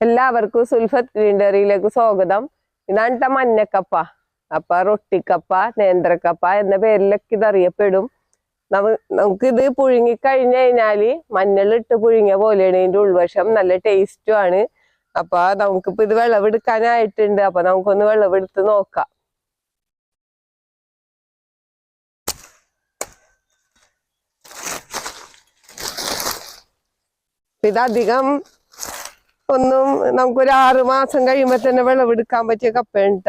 എല്ലാവർക്കും സുൽഫത്ത് ഗ്രീൻഡറിയിലേക്ക് സ്വാഗതം. ഇതാണ് മഞ്ഞക്കപ്പ. അപ്പ റൊട്ടിക്കപ്പ നേന്ത്രക്കപ്പ എന്ന പേരിലൊക്കെ ഇത് അറിയപ്പെടും. നമുക്കിത് പുഴുങ്ങി കഴിഞ്ഞു കഴിഞ്ഞാൽ മഞ്ഞളിട്ട് പുഴുങ്ങിയ പോലെയാണ് ഇതിന്റെ ഉൾവശം. നല്ല ടേസ്റ്റും ആണ്. അപ്പൊ നമുക്കിപ്പോ ഇത് വിളവെടുക്കാനായിട്ടുണ്ട്. അപ്പൊ നമുക്കൊന്ന് വിളവെടുത്ത് നോക്കാം. ഇതധികം ഒന്നും നമുക്കൊരു ആറ് മാസം കഴിയുമ്പോ തന്നെ വിളവെടുക്കാൻ പറ്റിയ കപ്പയുണ്ട.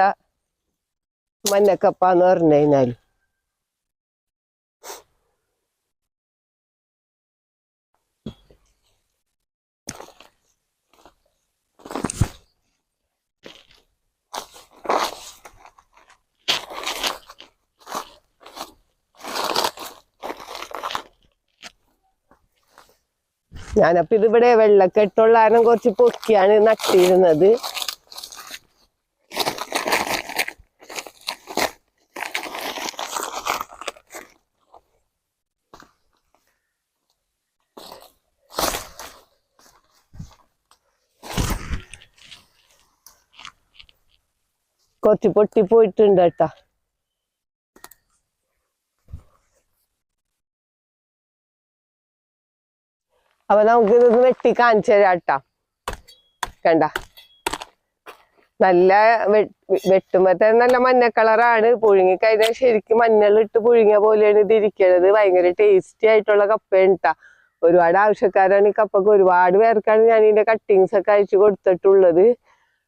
മഞ്ഞക്കപ്പ എന്ന് പറഞ്ഞു കഴിഞ്ഞാൽ ഞാനപ്പൊ ഇതിവിടെ വെള്ളക്കെട്ടുള്ള കാരണം കുറച്ച് പൊക്കിയാണ് നട്ടിരുന്നത്. കുറച്ച് പൊട്ടി പോയിട്ടുണ്ട് കേട്ടാ. അപ്പൊ നമുക്ക് ഇതൊന്ന് വെട്ടി കാണിച്ചു തരാട്ടാ കണ്ട? നല്ല വെട്ടുമ്പോ നല്ല മഞ്ഞ കളറാണ്. പുഴുങ്ങി കഴിഞ്ഞാൽ ശരിക്കും മഞ്ഞളിട്ട് പുഴുങ്ങിയ പോലെയാണ് ഇത് ഇരിക്കുന്നത് ഭയങ്കര ടേസ്റ്റി ആയിട്ടുള്ള കപ്പയാണ് കേട്ടാ ഒരുപാട് ആവശ്യക്കാരാണ് ഈ കപ്പക്ക്. ഒരുപാട് പേർക്കാണ് ഞാൻ ഇതിന്റെ കട്ടിങ്സ് ഒക്കെ അയച്ചു കൊടുത്തിട്ടുള്ളത്.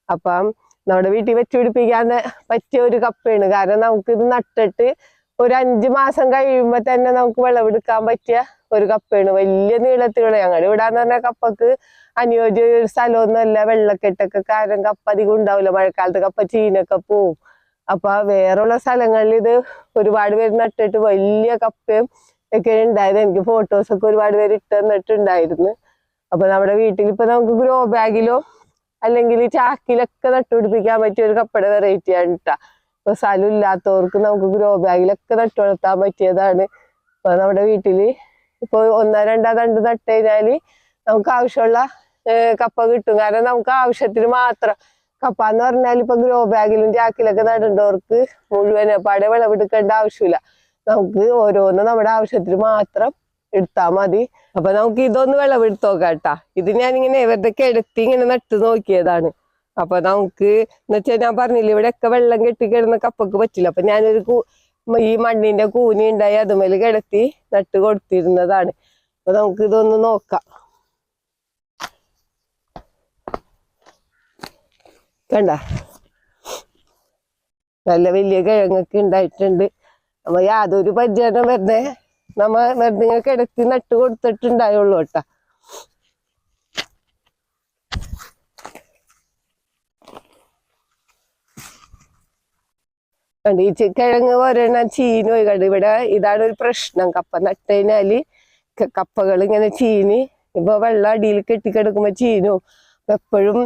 അപ്പം നമ്മുടെ വീട്ടിൽ വെച്ചുപിടിപ്പിക്കാൻ പറ്റിയ ഒരു കപ്പയാണ്. കാരണം നമുക്ക് ഇത് നട്ടിട്ട് ഒരു അഞ്ചു മാസം കഴിയുമ്പോ തന്നെ നമുക്ക് വിളവെടുക്കാൻ പറ്റിയ ഒരു കപ്പയാണ്. വലിയ നീളത്തിലുള്ള ഞങ്ങളുടെ ഇവിടെ എന്ന് പറഞ്ഞ കപ്പക്ക് അനുയോജ്യ ഒരു സ്ഥലമൊന്നുമല്ല. വെള്ളക്കെട്ടൊക്കെ കാരണം കപ്പ അധികം ഉണ്ടാവില്ല. മഴക്കാലത്ത് കപ്പ ചീനൊക്കെ പോവും. അപ്പൊ വേറുള്ള സ്ഥലങ്ങളിൽ ഇത് ഒരുപാട് പേര് നട്ടിട്ട് വലിയ കപ്പയും ഒക്കെ ഉണ്ടായത് എനിക്ക് ഫോട്ടോസ് ഒക്കെ ഒരുപാട് പേര് ഇട്ട് തന്നിട്ടുണ്ടായിരുന്നു. അപ്പൊ നമ്മുടെ വീട്ടിൽ ഇപ്പൊ നമുക്ക് ഗ്രോ ബാഗിലോ അല്ലെങ്കിൽ ചാക്കിലൊക്കെ നട്ടുപിടിപ്പിക്കാൻ പറ്റിയ ഒരു കപ്പയുടെ വെറൈറ്റി ആണ് കേട്ടാ ഇപ്പൊ സ്ഥലം ഇല്ലാത്തവർക്ക് നമുക്ക് ഗ്രോ ബാഗിലൊക്കെ നട്ടു വളർത്താൻ പറ്റിയതാണ്. ഇപ്പൊ നമ്മുടെ വീട്ടിൽ ഇപ്പൊ ഒന്നോ രണ്ടോ തണ്ട് നട്ട് കഴിഞ്ഞാൽ നമുക്ക് ആവശ്യമുള്ള കപ്പ കിട്ടും. കാരണം നമുക്ക് ആവശ്യത്തിന് മാത്രം. കപ്പ എന്ന് പറഞ്ഞാൽ ഇപ്പൊ ഗ്രോ ബാഗിലും ജാക്കിലൊക്കെ നടണ്ടവർക്ക് മുഴുവൻ പാടെ വിളവെടുക്കേണ്ട ആവശ്യമില്ല. നമുക്ക് ഓരോന്നും നമ്മുടെ ആവശ്യത്തിന് മാത്രം എടുത്താൽ മതി. അപ്പൊ നമുക്ക് ഇതൊന്ന് വിളവെടുത്ത് നോക്കാം കേട്ടാ ഇത് ഞാനിങ്ങനെ ഇവരുടെ കിടത്തി ഇങ്ങനെ നട്ട് നോക്കിയതാണ്. അപ്പൊ നമുക്ക് എന്ന് വെച്ചാൽ ഞാൻ പറഞ്ഞില്ലേ ഇവിടെയൊക്കെ വെള്ളം കെട്ടി കിടന്ന കപ്പക്ക് പറ്റില്ല. അപ്പൊ ഞാനൊരു കൂ ഈ മണ്ണിന്റെ കൂനി ഉണ്ടായി അതുമേൽ കിടത്തി നട്ട് കൊടുത്തിരുന്നതാണ്. അപ്പൊ നമുക്ക് ഇതൊന്ന് നോക്കാം. കണ്ട? നല്ല വലിയ കിഴങ്ങൊക്കെ ഉണ്ടായിട്ടുണ്ട്. നമ്മ യാതൊരു പരിചരണം വെറുതെ നമ്മ വെറുതെ കിടത്തി നട്ട് കൊടുത്തിട്ടുണ്ടായുള്ളൂ കേട്ടാ. കണ്ട്. ഈ കിഴങ്ങ് ഒരെണ്ണം ചീന പോയി കണ്ട്. ഇവിടെ ഇതാണ് ഒരു പ്രശ്നം. കപ്പ നട്ട് കഴിഞ്ഞാൽ കപ്പകൾ ഇങ്ങനെ ചീനി ഇപ്പൊ വെള്ളം അടിയിൽ കെട്ടിക്കിടക്കുമ്പോ ചീനും എപ്പോഴും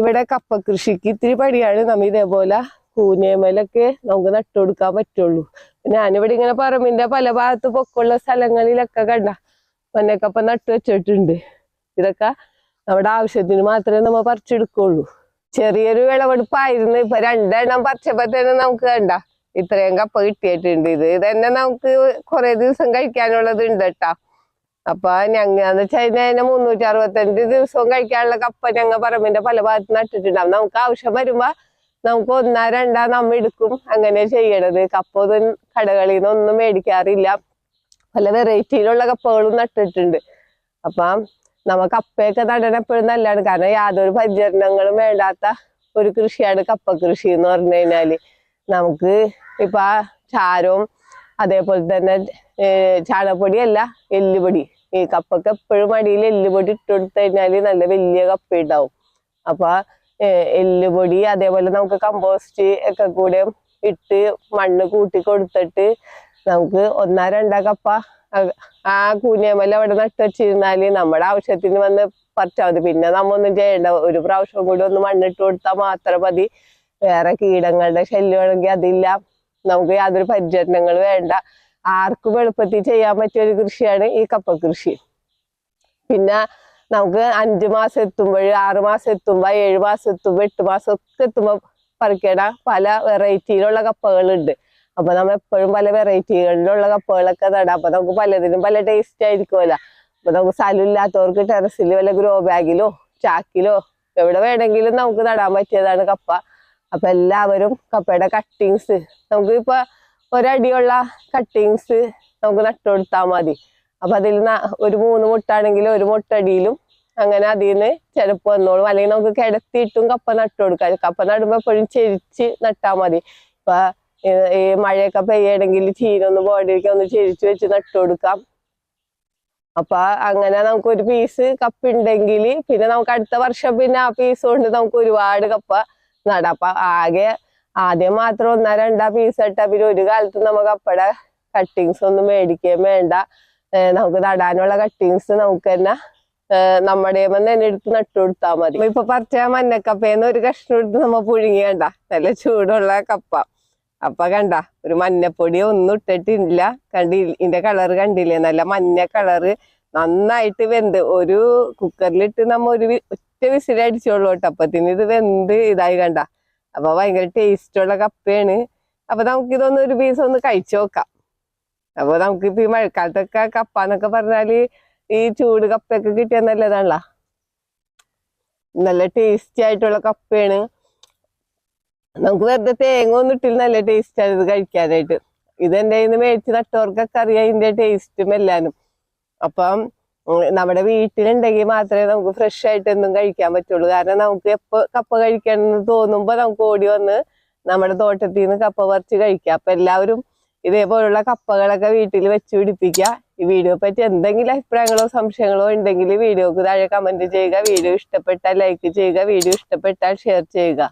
ഇവിടെ കപ്പ കൃഷിക്ക് ഇത്തിരി പണിയാണ്. നമ്മ ഇതേപോലെ കൂനേമലൊക്കെ നമുക്ക് നട്ടു കൊടുക്കാൻ പറ്റുള്ളൂ. ഞാനിവിടെ ഇങ്ങനെ പറമ്പിന്റെ പല ഭാഗത്ത് പൊക്കമുള്ള സ്ഥലങ്ങളിലൊക്കെ കണ്ട. മഞ്ഞക്കപ്പ നട്ടു വെച്ചിട്ടുണ്ട്. ഇതൊക്കെ നമ്മുടെ ആവശ്യത്തിന് മാത്രമേ നമ്മ പറിച്ചെടുക്കുള്ളൂ. ചെറിയൊരു വിളവെടുപ്പായിരുന്നു. ഇപ്പൊ രണ്ടെണ്ണം പറിച്ചപ്പോ തന്നെ നമുക്ക് കണ്ട ഇത്രയും കപ്പ കിട്ടിയിട്ടുണ്ട് ഇത്. തന്നെ നമുക്ക് കുറെ ദിവസം കഴിക്കാനുള്ളത് ഉണ്ട് കേട്ടാ അപ്പൊ ഞങ്ങ എന്ന് വെച്ച് കഴിഞ്ഞാൽ മുന്നൂറ്റി അറുപത്തഞ്ച് ദിവസവും കഴിക്കാനുള്ള കപ്പ ഞങ്ങ പറമ്പിന്റെ പല ഭാഗത്ത് നട്ടിട്ടുണ്ടാവും നമുക്ക് ആവശ്യം വരുമ്പോ നമുക്ക് ഒന്നാ രണ്ടാ നമ്മ എടുക്കും. അങ്ങനെ ചെയ്യണത്. കപ്പ ഒന്നും കടകളിൽ നിന്ന് ഒന്നും മേടിക്കാറില്ല. പല വെറൈറ്റിയിലുള്ള കപ്പകളും നട്ടിട്ടുണ്ട്. അപ്പം നമ്മ കപ്പയൊക്കെ നടണ എപ്പോഴും നല്ലതാണ് കാരണം യാതൊരു പരിചരണങ്ങളും വേണ്ടാത്ത ഒരു കൃഷിയാണ് കപ്പ കൃഷി എന്ന് പറഞ്ഞു കഴിഞ്ഞാൽ. നമുക്ക് ഇപ്പൊ ആ ചാരവും അതേപോലെ തന്നെ ഏർ ചാണകപ്പൊടിയല്ല എല്ലുപൊടി. ഈ കപ്പൊക്കെ എപ്പോഴും അടിയിൽ എല്ലുപൊടി ഇട്ട് കൊടുത്തു നല്ല വലിയ കപ്പ ഉണ്ടാവും അപ്പൊ ഏർ എല്ലുപൊടി അതേപോലെ നമുക്ക് കമ്പോസ്റ്റ് ഒക്കെ കൂടെ ഇട്ട് മണ്ണ് കൂട്ടി കൊടുത്തിട്ട് നമുക്ക് ഒന്നാ രണ്ടാ കപ്പ ആ കൂനിയമല അവിടെ നട്ട് വെച്ചിരുന്നാൽ നമ്മുടെ ആവശ്യത്തിന് വന്ന് പറിച്ചാൽ മതി പിന്നെ നമ്മ ചെയ്യണ്ട ഒരു പ്രാവശ്യം കൂടി ഒന്ന് മണ്ണിട്ട് കൊടുത്താൽ മാത്രം മതി. വേറെ കീടങ്ങളുടെ ശല്യമാണെങ്കിൽ അതില്ല. നമുക്ക് യാതൊരു പരിചരണങ്ങൾ വേണ്ട. ആർക്കും എളുപ്പത്തിൽ ചെയ്യാൻ പറ്റിയ ഒരു കൃഷിയാണ് ഈ കപ്പ കൃഷി. പിന്നെ നമുക്ക് അഞ്ചു മാസം എത്തുമ്പോൾ ആറ് മാസം എത്തുമ്പോ ഏഴ് മാസം എത്തുമ്പോ എട്ട് മാസം ഒക്കെ എത്തുമ്പോ പറിക്കണ പല വെറൈറ്റിയിലുള്ള കപ്പകളുണ്ട്. അപ്പൊ നമ്മൾ എപ്പോഴും പല വെറൈറ്റികളിലുള്ള കപ്പകളൊക്കെ നടാം. അപ്പൊ നമുക്ക് പലതിനും പല ടേസ്റ്റ് ആയിരിക്കുമല്ലോ. അപ്പൊ നമുക്ക് സ്ഥലം ഇല്ലാത്തവർക്ക് ടെറസിൽ വല്ല ഗ്രോ ബാഗിലോ ചാക്കിലോ എവിടെ വേണമെങ്കിലും നമുക്ക് നടാൻ പറ്റിയതാണ് കപ്പ. അപ്പൊ എല്ലാവരും കപ്പയുടെ കട്ടിങ്സ് നമുക്ക് ഇപ്പൊ ഒരടിയുള്ള കട്ടിങ്സ് നമുക്ക് നട്ടുകൊടുത്താൽ മതി. അപ്പൊ അതിൽ ഒരു മൂന്ന് മുട്ടാണെങ്കിൽ ഒരു മുട്ടടിയിലും അങ്ങനെ അതിൽ നിന്ന് ചിലപ്പോൾ വന്നോളും. അല്ലെങ്കിൽ നമുക്ക് കിടത്തിയിട്ടും കപ്പ നട്ടു കൊടുക്കാം. കപ്പ നടുമ്പോൾ എപ്പോഴും ചെരിച്ച് നട്ടാൽ മതി. ഇപ്പൊ ഈ മഴയൊക്കെ പെയ്യണമെങ്കിൽ ചീനൊന്ന് പോകാണ്ടിരിക്കാൻ ഒന്ന് ചെരിച്ചു വെച്ച് നട്ടു കൊടുക്കാം. അപ്പൊ അങ്ങനെ നമുക്ക് ഒരു പീസ് കപ്പ ഉണ്ടെങ്കിൽ പിന്നെ നമുക്ക് അടുത്ത വർഷം പിന്നെ ആ പീസ് കൊണ്ട് നമുക്ക് ഒരുപാട് കപ്പ നടാം. അപ്പൊ ആകെ ആദ്യം മാത്രം ഒന്നാ രണ്ടാ പീസ് ഇട്ടാ പിന്നെ ഒരു കാലത്ത് നമുക്ക് കപ്പയുടെ കട്ടിങ്സ് ഒന്നും മേടിക്കുകയും വേണ്ട. നമുക്ക് നടാനുള്ള കട്ടിങ്സ് നമുക്ക് തന്നെ നമ്മുടെ തന്നെ എടുത്ത് നട്ടു കൊടുത്താൽ മതി. ഇപ്പൊ പറിച്ച മഞ്ഞക്കപ്പേന്ന് ഒരു കഷ്ണം എടുത്ത് നമ്മ പുഴുങ്ങിയണ്ട. നല്ല ചൂടുള്ള കപ്പ. അപ്പൊ കണ്ട ഒരു മഞ്ഞപ്പൊടി ഒന്നും ഇട്ടിട്ടില്ല. കണ്ടി ഇതിന്റെ കളർ കണ്ടില്ലേ? നല്ല മഞ്ഞ കളറ് നന്നായിട്ട് വെന്ത്. ഒരു കുക്കറിലിട്ട് നമ്മ ഒരു ഒറ്റ വിസിലടിച്ചോളൂ കേട്ടോ അപ്പത്തിന് ഇത് വെന്ത് ഇതായി കണ്ട. അപ്പൊ ഭയങ്കര ടേസ്റ്റുള്ള കപ്പയാണ്. അപ്പൊ നമുക്ക് ഇതൊന്ന് ഒരു പീസ് ഒന്ന് കഴിച്ചു നോക്കാം. അപ്പൊ നമുക്ക് ഇപ്പൊ ഈ മഴക്കാലത്തൊക്കെ കപ്പ എന്നൊക്കെ പറഞ്ഞാൽ ഈ ചൂട് കപ്പയൊക്കെ കിട്ടിയ നല്ലതാണല്ലോ. നല്ല ടേസ്റ്റി ആയിട്ടുള്ള കപ്പയാണ്. നമുക്ക് വെറുതെ തേങ്ങ ഒന്നും ഇട്ടില്ല നല്ല ടേസ്റ്റ് ആണ് ഇത് കഴിക്കാനായിട്ട്. ഇത് എന്റെ കയ്യിൽ നിന്ന് മേടിച്ച് നട്ടവർക്കൊക്കെ അറിയാം ഇതിന്റെ ടേസ്റ്റും എല്ലാനും. അപ്പം നമ്മുടെ വീട്ടിലുണ്ടെങ്കിൽ മാത്രമേ നമുക്ക് ഫ്രഷ് ആയിട്ട് എന്തും കഴിക്കാൻ പറ്റുള്ളൂ. കാരണം നമുക്ക് എപ്പോൾ കപ്പ കഴിക്കണം എന്ന് തോന്നുമ്പോ നമുക്ക് ഓടി വന്ന് നമ്മുടെ തോട്ടത്തിൽ നിന്ന് കപ്പ പറിച്ച് കഴിക്കാം. അപ്പൊ എല്ലാവരും ഇതേപോലുള്ള കപ്പകളൊക്കെ വീട്ടിൽ വെച്ച് പിടിപ്പിക്കുക. ഈ വീഡിയോ പറ്റി എന്തെങ്കിലും അഭിപ്രായങ്ങളോ സംശയങ്ങളോ ഉണ്ടെങ്കിൽ വീഡിയോക്ക് താഴെ കമന്റ് ചെയ്യുക. വീഡിയോ ഇഷ്ടപ്പെട്ടാൽ ലൈക്ക് ചെയ്യുക. വീഡിയോ ഇഷ്ടപ്പെട്ടാൽ ഷെയർ ചെയ്യുക.